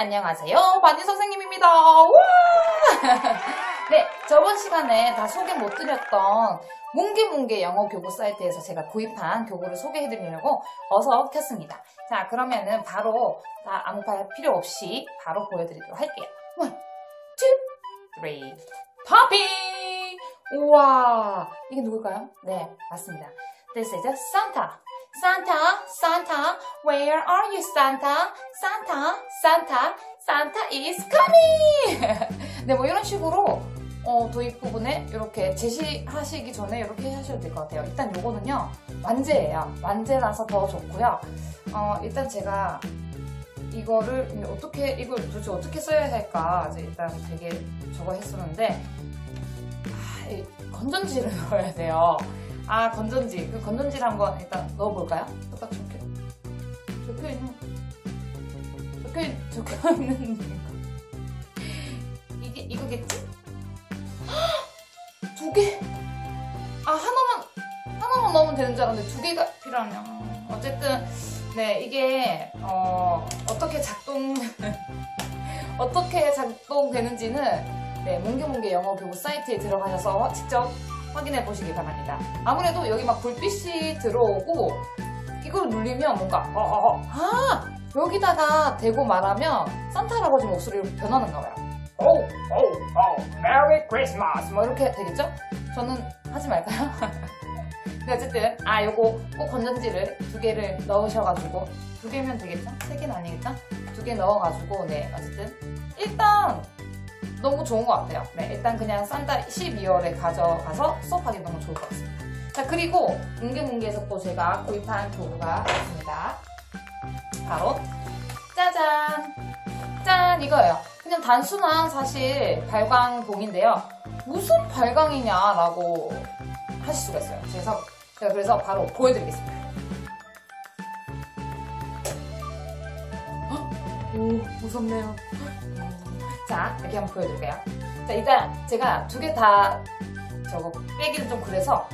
안녕하세요. 바니 선생님입니다. 와! 네, 저번 시간에 다 소개 못 드렸던 뭉게뭉게 영어 교구 사이트에서 제가 구입한 교구를 소개해 드리려고 어서 켰습니다. 자, 그러면은 바로 다 아무 말 필요 없이 바로 보여드리도록 할게요. One, two, three, popping! 우와, 이게 누굴까요? 네, 맞습니다. This is Santa. Santa, Santa, where are you, Santa? Santa, Santa, Santa is coming! 네, 뭐 이런 식으로 어, 도입 부분에 이렇게 제시하시기 전에 이렇게 하셔도 될 것 같아요. 일단 요거는요, 완제예요. 완제라서 더 좋고요. 어, 일단 제가 이거를 어떻게, 이걸 도대체 어떻게 써야 할까, 이제 일단 되게 저거 했었는데, 아, 이 건전지를 넣어야 돼요. 아, 건전지. 그 건전지를 한번 일단 넣어볼까요? 똑같이 이렇게. 적혀 있는, 적혀, 있- 적혀 있는, 이게, 이거겠지? 헉! 두 개? 아, 하나만, 하나만 넣으면 되는 줄 알았는데 두 개가 필요하네요. 어쨌든, 네, 이게, 어, 어떻게 작동, 어떻게 작동되는지는, 네, 뭉게뭉게 영어 교구 사이트에 들어가셔서 직접 확인해 보시기 바랍니다. 아무래도 여기 막 불빛이 들어오고 이걸 누르면 뭔가 어, 어, 어. 아 여기다가 대고 말하면 산타 할아버지 목소리로 변하는가 봐요. 오, 오, 오, 메리 크리스마스 뭐 이렇게 되겠죠? 저는 하지 말까요? 네, 어쨌든 아 요거 꼭 건전지를 두 개를 넣으셔가지고 두 개면 되겠죠? 세 개는 아니겠죠? 두 개 넣어가지고 네 어쨌든 일단 너무 좋은 것 같아요. 네, 일단 그냥 산타 12월에 가져가서 수업하기 너무 좋을 것 같습니다. 자, 그리고 뭉게뭉게에서 또 제가 구입한 도구가 있습니다. 바로 짜잔! 짠! 이거예요. 그냥 단순한 사실 발광봉인데요. 무슨 발광이냐라고 하실 수가 있어요. 그래서 제가 그래서 바로 보여드리겠습니다. 헉! 오, 무섭네요. 자, 이렇게 한번 보여드릴게요. 자, 일단 제가 두 개 다 저거 빼기는 좀 그래서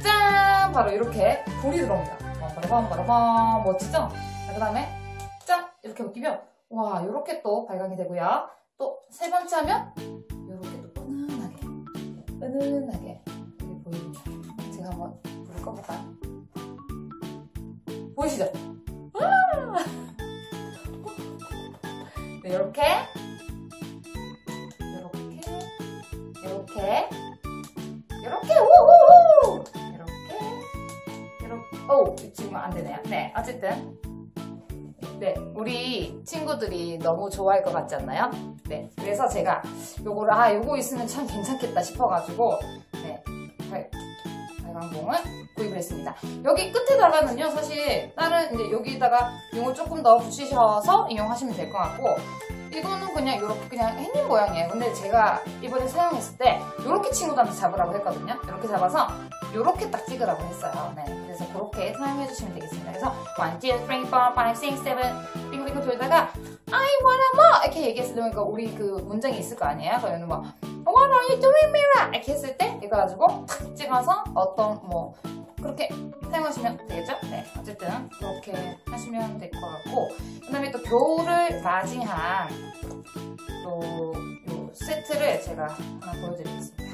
짠! 바로 이렇게 불이 들어옵니다. 바라밤, 바라밤. 멋지죠? 그 다음에 짠! 이렇게 벗기면 와, 이렇게 또 발광이 되고요. 또 세 번째 하면 이렇게 또 은은하게, 은은하게 이렇게 보입니다. 제가 한번 불을 꺼볼까요? 보이시죠? 와! 네, 이렇게? 이렇게? 이렇게? 이렇게? 우우우 이렇게? 이렇게? 오! 지금 안 되네요. 네 어쨌든. 네 우리 친구들이 너무 좋아할 것 같지 않나요? 네 그래서 제가 요거를 아 요거 있으면 참 괜찮겠다 싶어가지고 했습니다. 여기 끝에다가는요 사실 다른 이제 여기다가 용을 조금 더 붙이셔서 이용하시면 될 것 같고 이거는 그냥 이렇게 그냥 햇님 모양이에요. 근데 제가 이번에 사용했을 때 이렇게 친구들한테 잡으라고 했거든요. 이렇게 잡아서 이렇게 딱 찍으라고 했어요. 네, 그래서 그렇게 사용해 주시면 되겠습니다. 그래서 1, 2, 3, 4, 5, 6, 7 빙글빙글 돌다가 I wanna more 이렇게 얘기했을 때 그러니까 우리 그 문장이 있을 거 아니에요? 그러면 막 What are you doing, Mira? 이렇게 했을 때 이거 가지고 탁 찍어서 어떤 뭐 그렇게 사용하시면 되겠죠? 네, 어쨌든 그렇게 하시면 될 것 같고 그 다음에 또 겨울을 맞이한 또 요 세트를 제가 하나 보여드리겠습니다.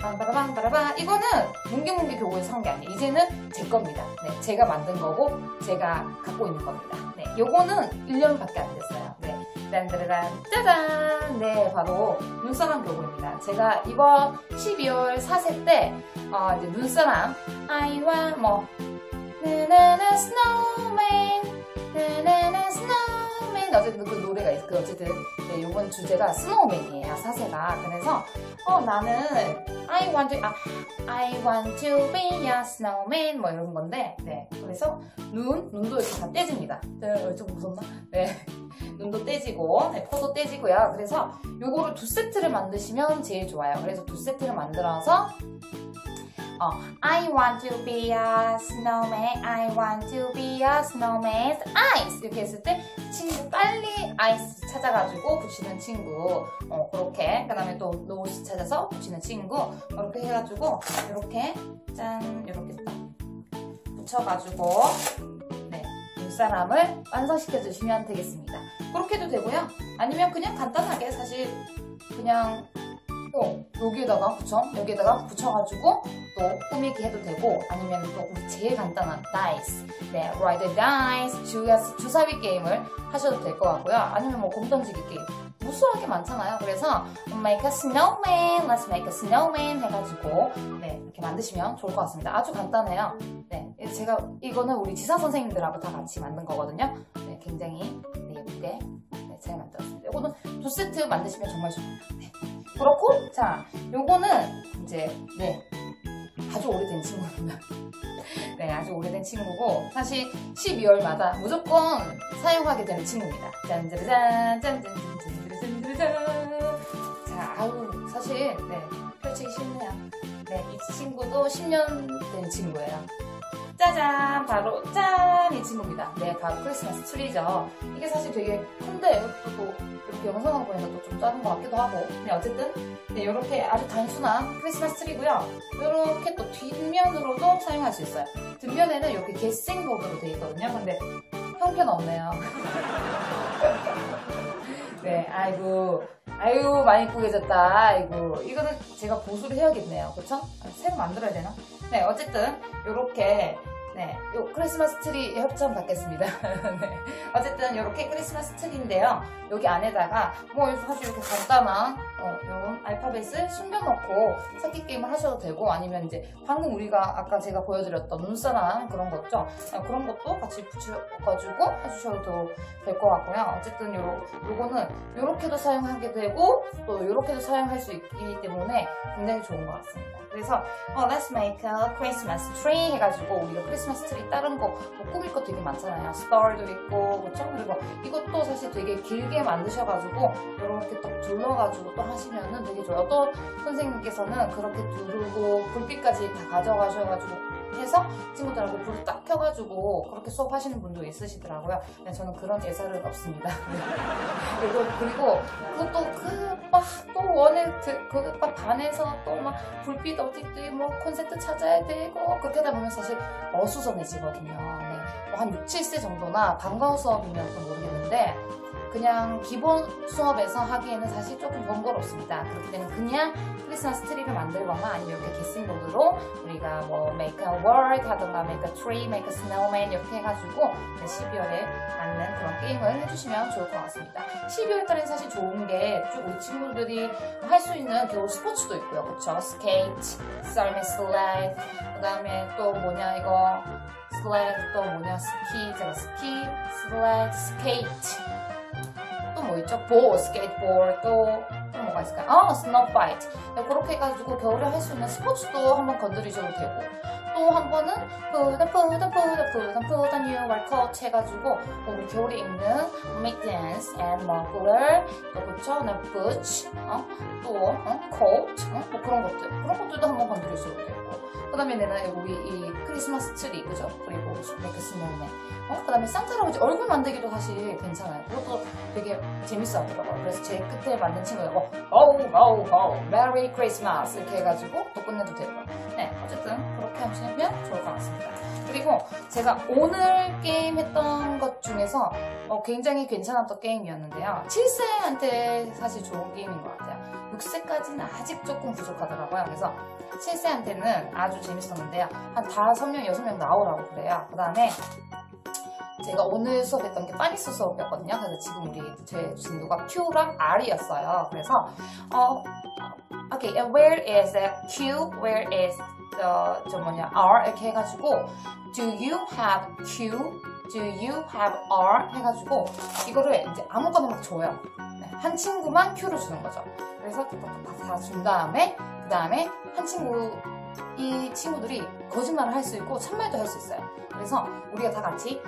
빰빠라밤 빠라밤 이거는 뭉게뭉게 교구에서 산 게 아니에요. 이제는 제 겁니다. 네, 제가 만든 거고 제가 갖고 있는 겁니다. 네, 요거는 1년밖에 안 됐어요. 네, 딴따라란 짜잔! 네, 바로 눈사람 교구입니다. 제가 이번 12월 4세 때 어, 이제 눈사람. 아이와 뭐. 나나나 스노우맨. 나나나 스노우맨. 어쨌든 그 노래가 있, 그 어쨌든 네, 이번 주제가 스노우맨이에요 사세가. 그래서 어 나는 I want to 아, I want to be a snowman. 뭐 이런 건데 네. 그래서 눈 눈도 이렇게 다 떼집니다. 네, 좀 무섭나? 네. 눈도 떼지고 네, 코도 떼지고요. 그래서 요거를 두 세트를 만드시면 제일 좋아요. 그래서 두 세트를 만들어서 어, I want to be a snowman. I want to be a snowman. Ice 이렇게 했을 때 친구 빨리 아이스 찾아가지고 붙이는 친구. 어, 그렇게 그 다음에 또 노스 찾아서 붙이는 친구. 이렇게 해가지고 이렇게 짠 이렇게 딱 붙여가지고 네 눈사람을 완성시켜 주시면 되겠습니다. 그렇게 해도 되고요. 아니면 그냥 간단하게 사실 그냥 어, 여기에다가 그쵸? 여기에다가 붙여가지고 또 꾸미기 해도 되고 아니면 또 우리 제일 간단한 다이스 네, 라이드 다이스 주사, 주사위 게임을 하셔도 될 것 같고요. 아니면 뭐 곰 던지기 게임 무수하게 많잖아요. 그래서 make a snowman, let's make a snowman 해가지고 네, 이렇게 만드시면 좋을 것 같습니다. 아주 간단해요. 네, 제가 이거는 우리 지사 선생님들하고 다 같이 만든 거거든요. 네, 굉장히 네, 예쁘게 네, 잘 만들었습니다. 이거는 두 세트 만드시면 정말 좋아요. 네. 그렇고 자 요거는 이제 네 아주 오래된 친구입니다. 네 아주 오래된 친구고 사실 12월마다 무조건 사용하게 되는 친구입니다. 짠짜르잔 짠짠짠짠짠짠짠 자 아우 사실 네 펼치기 쉽네요. 네이 친구도 10년 된 친구예요. 짜잔 바로 짠 이 친구입니다. 네 바로 크리스마스 트리죠. 이게 사실 되게 큰데 또 이렇게 영상으로 보니까 또 좀 작은 것 같기도 하고 네 어쨌든 네 이렇게 아주 단순한 크리스마스 트리고요. 이렇게 또 뒷면으로도 사용할 수 있어요. 뒷면에는 이렇게 게싱보드로 되어 있거든요. 근데 형편없네요. 네 아이고 아이고 많이 이쁘게졌다 아이고 이거는 제가 보수를 해야겠네요 그쵸? 새로 만들어야 되나? 네 어쨌든 이렇게 네, 요 크리스마스 트리 협찬 받겠습니다. 네. 어쨌든 이렇게 크리스마스 트리인데요. 여기 안에다가 뭐 사실 이렇게 간단한 어, 이런 알파벳을 숨겨놓고 찾기 게임을 하셔도 되고 아니면 이제 방금 우리가 아까 제가 보여드렸던 눈사람 그런 거 있죠? 어, 그런 것도 같이 붙여가지고 해주셔도 될 것 같고요. 어쨌든 요, 요거는 이렇게도 사용하게 되고 또 이렇게도 사용할 수 있기 때문에 굉장히 좋은 것 같습니다. 그래서 어, Let's make a Christmas tree 해가지고 우리가 크리스마스 트리 다른 거 뭐 꾸밀 거 되게 많잖아요. 스타도 있고 그렇죠? 그리고 이것도 사실 되게 길게 만드셔가지고 이렇게 딱 둘러가지고 또 하시면은 되게 좋아요. 또 선생님께서는 그렇게 두르고 불빛까지 다 가져가셔가지고 해서 친구들하고 불을 딱 켜가지고 그렇게 수업하시는 분도 있으시더라고요. 네, 저는 그런 예사는 없습니다. 그리고 그리고 그것도 그막또 원에 그막 반에서 또 막 불빛 어디 뭐 콘센트 찾아야 되고 그렇게 하다 보면 사실 어수선해지거든요. 네, 뭐한 6, 7세 정도나 방과후 수업이면 또 모르겠는데 그냥 기본 수업에서 하기에는 사실 조금 번거롭습니다. 그렇게 되면 그냥 크리스마스 트리를 만들거나 아니면 이렇게 게싱보드로 우리가 뭐 make a world 하던가 make a tree, make a snowman 이렇게 해가지고 12월에 맞는 그런 게임을 해주시면 좋을 것 같습니다. 12월 달엔 사실 좋은 게 우리 친구들이 할 수 있는 겨울 스포츠도 있고요. 그쵸? 스케이트, 썰매 슬라이드, 그 다음에 또 뭐냐 이거 슬라이드 또 뭐냐 스키, 제가 스키, 슬라이드, 스케이트 뭐 있죠? 보, 스케이트보드, 또, 또 뭐가 있을까요? 아, 스노파이트. 네, 그렇게 해가지고 겨울에 할 수 있는 스포츠도 한번 건드리셔도 되고, 또 한 번은 푸던 푸던 푸던 푸던 푸던 뉴월 코트 해가지고 우리 겨울에 입는 mittens and muffler 또 그쵸? 네, boots 어? 또 어? coat 어? 뭐 그런 것들 그런 것들도 한번 건드리셔도 되고 그 다음에 내는 우리 이 크리스마스 트리 그죠? 그리고 메이크 스노우맨 어? 그 다음에 산타 할아버지 얼굴 만들기도 사실 괜찮아요 그것도 되게 재밌어 하더라고요 그래서 제 끝에 만든 친구가 어, 어우 어우 어우 메리 크리스마스 이렇게 해가지고 또 끝내도 되고 네 그리고 제가 오늘 게임 했던 것 중에서 어, 굉장히 괜찮았던 게임이었는데요 7세한테 사실 좋은 게임인 것 같아요 6세까지는 아직 조금 부족하더라고요 그래서 7세한테는 아주 재밌었는데요. 한 5명, 6명 나오라고 그래요. 그 다음에 제가 오늘 수업했던 게 파니스 수업이었거든요. 그래서 지금 우리 제 진도가 Q랑 R이었어요. 그래서 어, okay, where is Q? Where is the 저 뭐냐 R 이렇게 해가지고 Do you have Q? Do you have R? 해가지고 이거를 이제 아무거나 막 줘요. 네, 한 친구만 Q를 주는 거죠. 그래서 다 준 다음에 그 다음에 한 친구 이 친구들이 거짓말을 할 수 있고 참말도 할 수 있어요. 그래서 우리가 다 같이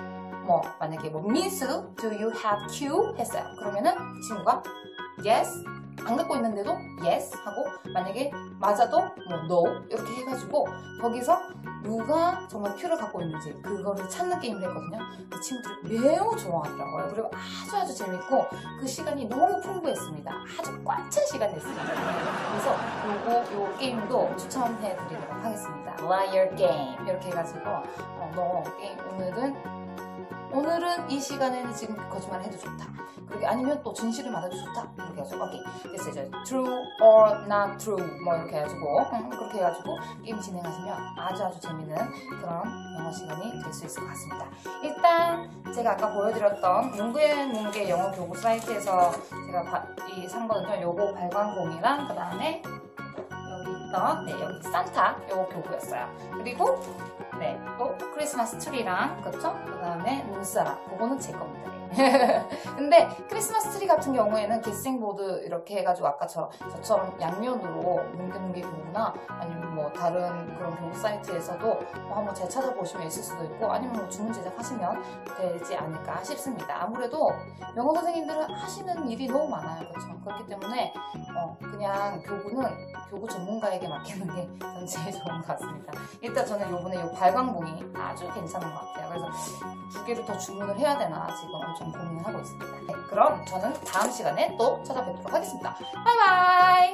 뭐 만약에 뭐 민수 do you have Q 했어요. 그러면은 그 친구가 yes 안 갖고 있는데도 yes 하고 만약에 맞아도 뭐 no 이렇게 해가지고 거기서 누가 정말 큐를 갖고 있는지 그거를 찾는 게임을 했거든요. 그 친구들이 매우 좋아하더라고요. 그리고 아주 아주 재밌고 그 시간이 너무 풍부했습니다. 아주 꽉 찬 시간이었습니다. 그래서 요거 요 게임도 추천해 드리도록 하겠습니다. Liar Game 이렇게 해가지고 어, 너 게임 오늘은 오늘은 이 시간에는 지금 거짓말을 해도 좋다. 그렇게 아니면 또 진실을 말해도 좋다. 이렇게 해가지고 오케이. 그래서 이제 true or not true 뭐 이렇게 해가지고 음, 그렇게 해가지고 게임 진행하시면 아주 아주 재밌는 그런 영어 시간이 될 수 있을 것 같습니다. 일단 제가 아까 보여드렸던 문구의 문계 영어 교구 사이트에서 제가 바- 이 산거든요. 요거 발광공이랑 그 다음에 여기 있던 네 여기 산타 요거 교구였어요. 그리고 네, 또 크리스마스 트리랑 그렇죠? 그 다음에 눈사람 그거는 제 겁니다. 네. 근데 크리스마스 트리 같은 경우에는 게싱보드 이렇게 해가지고 아까 저, 저처럼 양면으로 뭉게뭉게 교구나 아니면 뭐 다른 그런 교구 사이트에서도 뭐 한번 잘 찾아보시면 있을 수도 있고 아니면 뭐 주문 제작하시면 되지 않을까 싶습니다. 아무래도 영어 선생님들은 하시는 일이 너무 많아요. 그렇죠? 그렇기 때문에 어, 그냥 교구는 교구 전문가에게 맡기는 게 저는 제일 좋은 것 같습니다. 일단 저는 요번에 요 발광봉이 아주 괜찮은 것 같아요. 그래서 두 개를 더 주문을 해야 되나 지금 엄청 고민을 하고 있습니다. 네, 그럼 저는 다음 시간에 또 찾아뵙도록 하겠습니다. 바이바이!